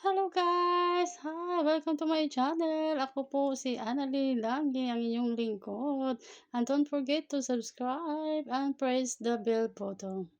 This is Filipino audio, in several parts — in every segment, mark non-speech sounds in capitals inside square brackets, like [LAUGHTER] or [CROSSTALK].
Hello guys! Hi! Welcome to my channel. Ako po si Annalie Langi, ang inyong lingkod. And don't forget to subscribe and press the bell button.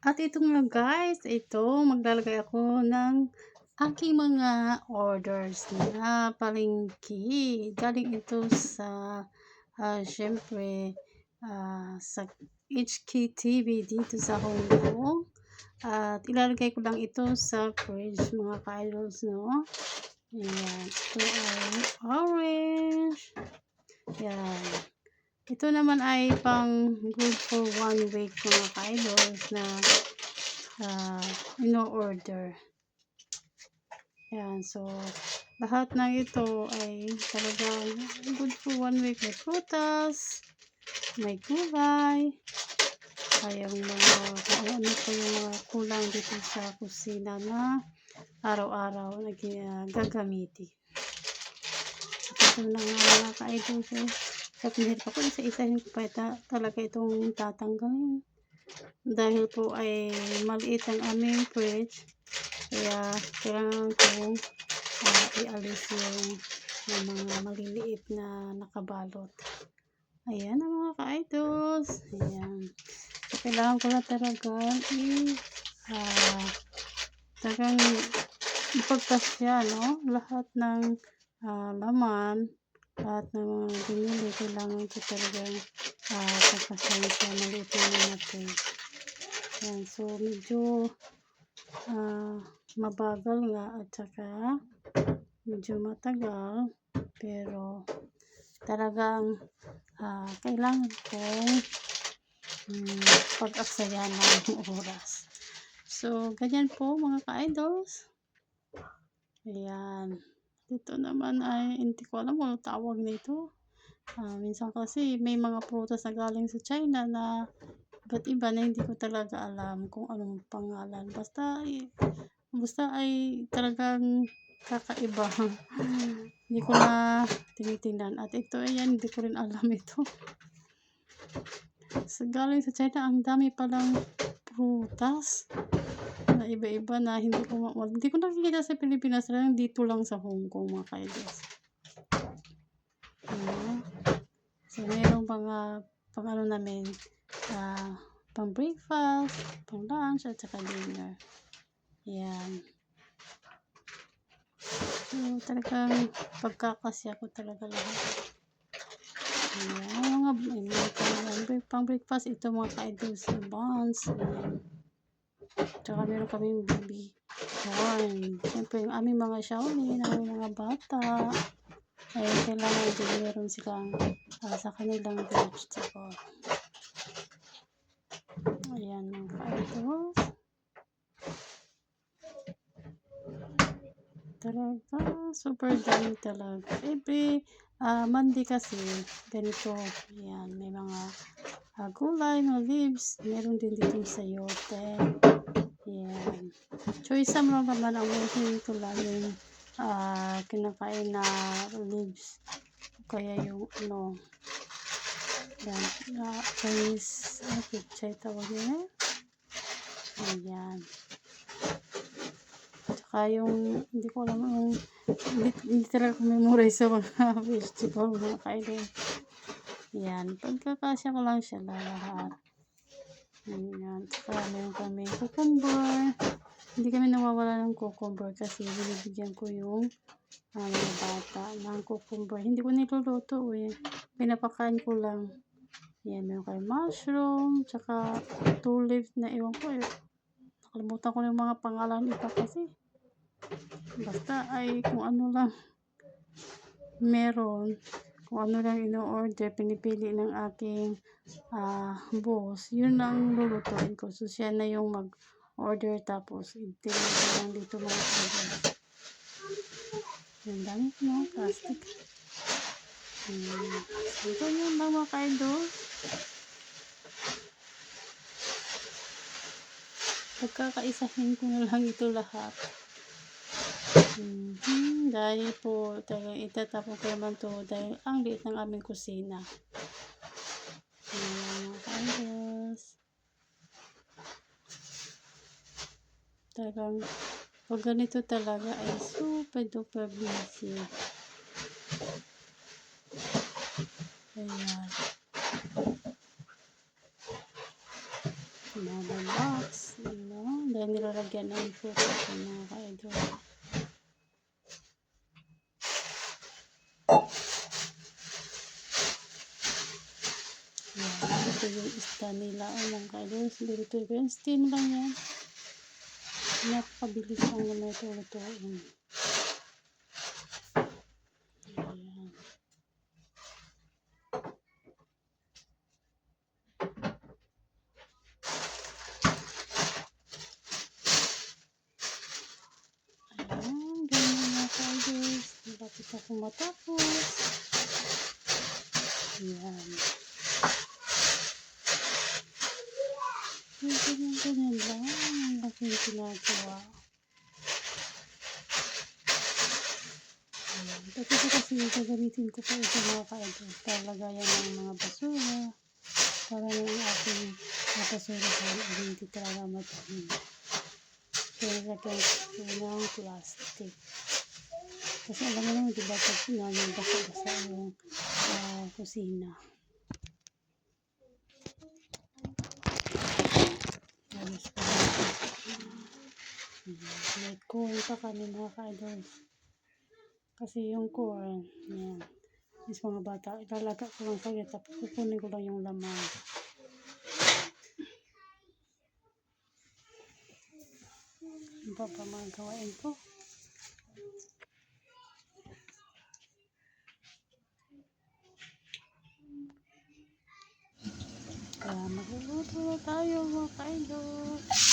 At ito nga guys, ito maglalagay ako ng aking mga orders na palingki. Galing ito sa, uh, syempre, uh, sa HK TV dito sa Hong Kong. At ilalagay ko lang ito sa fridge mga ka-idols, no? Ayan. Ito ay orange. Ayan. Ito naman ay pang good for one week mga ka-idols na uh, ino-order. Ayan. So, lahat ng ito ay talagang good for one week. May prutas, may gulay, ay yung mga kung ano po yung mga kulang dito sa kusina na araw-araw na uh, gagamitin. Ito na nga mga ka-idol ko. Sa pinahirap ako, isa-isahin ko pa ita, talaga itong tatanggalin. Dahil po ay maliit ang aming fridge. Kaya kailangan ko uh, ialis yung, yung mga maliliit na nakabalot. Ayan ang mga ka-idols. Ayan kailangan ko na talaga i uh, talagang ipagkasya no? Lahat ng uh, laman lahat ng mga binili kailangan ko talaga uh, pagkasya siya. Maliit na natin. Yan so medyo uh, mabagal nga at saka medyo matagal pero talagang uh, kailangan kong hmm, pag-aksaya ng [LAUGHS] oras. So, ganyan po mga ka-idols. Ayan. Dito naman ay, hindi ko alam kung tawag nito. Uh, minsan kasi may mga prutas na galing sa China na iba't iba na hindi ko talaga alam kung anong pangalan. Basta, ay, basta ay talagang kakaiba. [LAUGHS] hindi ko na tinitingnan. At ito, ayan, hindi ko rin alam ito. So, galing sa China, ang dami palang prutas na iba-iba na hindi ko ma hindi ko nakikita sa Pilipinas lang dito lang sa Hong Kong mga kaidos. Uh, so, mayroong mga pang ano namin uh, pang breakfast, pang lunch, at saka dinner. Yan. So, talagang pagkakasya ko talaga lahat. Ayan, mga, mga pang breakfast, ito mga ka-idols, buns, ayan. Tsaka meron kaming baby corn. Siyempre, yung aming mga Xiaomi, aming mga bata, ay kailangan din meron silang uh, sa kanilang vegetable. Ayan, mga ka-idols. Talaga, super dami talaga. Every uh, Monday kasi, ganito, yan, may mga uh, gulay, mga leaves, meron din dito sa yote. Yan. Choice mo naman ang ko lang yung uh, kinakain na leaves. Kaya yung ano, yan, uh, Chinese, ano, pichay tawag yun eh. Ayan. Tsaka yung, hindi ko alam yung, hindi, hindi talaga ko memorize sa mga vegetable, mga kainin. Yan, pagkakasya ko lang siya lahat. Ayan, tsaka meron kami cucumber. Hindi kami nawawala ng cucumber kasi binibigyan ko yung uh, mga bata ng cucumber. Hindi ko niluluto eh. Pinapakain ko lang. Yan, meron kayo mushroom, tsaka two leaf na iwan ko eh. Nakalimutan ko na yung mga pangalan iba kasi. Basta ay kung ano lang meron, kung ano lang ino-order, pinipili ng aking uh, boss, yun lang lulutuin ko. So, siya na yung mag-order tapos i-deliver lang dito mga order. Yung dami no, plastic. Hmm. Ito yung mga kaido. Pagkakaisahin ko na lang ito lahat. Mm-hmm. Dahil po, talagang itatapon ko naman to dahil ang liit ng aming kusina. Ayan, mga kandos. Talagang, pag ganito talaga ay super duper busy. Ayan. Another box. Ano? Dahil nilalagyan ng fruit ito mga ka-idol. Isda nila. O mga ka-idol. Dito yung steam lang yan. Napakabilis lang naman ito lutuin. Malapit ako matapos. Ayan. Yung ganyan, ganyan lang. Ang aking ginagawa. Ko kasi gagamitin ko pa ito mga ka-idols. Talagayan ng mga basura. Para yung aking mga basura sa hindi talaga matahin. Kaya lagyan ko ng plastic. Kasi alam mo naman, di ba, pag namin basa-basa yung ah, kusina. Ko na. Ayan. May corn pa kami mga ka-idols. Kasi yung corn, yan. Is mga bata, ilalaga ko lang saglit tapos kukunin ko lang yung laman. Ano pa pa mga gawain ko? Kaya na tayo mga ka-idol.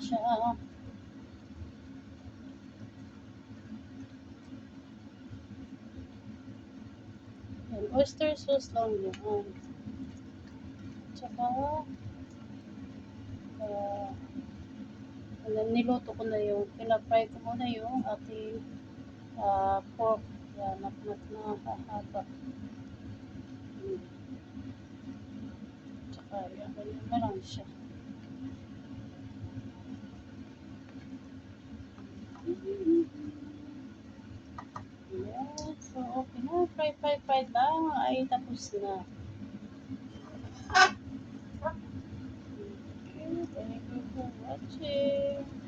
Siya. Yan, oyster sauce lang yan. Tsaka, uh, niluto ko na yung, pinapry ko muna yung ating ah, pork. Yan, nat-nat na hahaba. Hmm. Tsaka, yan, ganyan na lang siya. 555 ba? Ay, tapos na. Thank you for watching.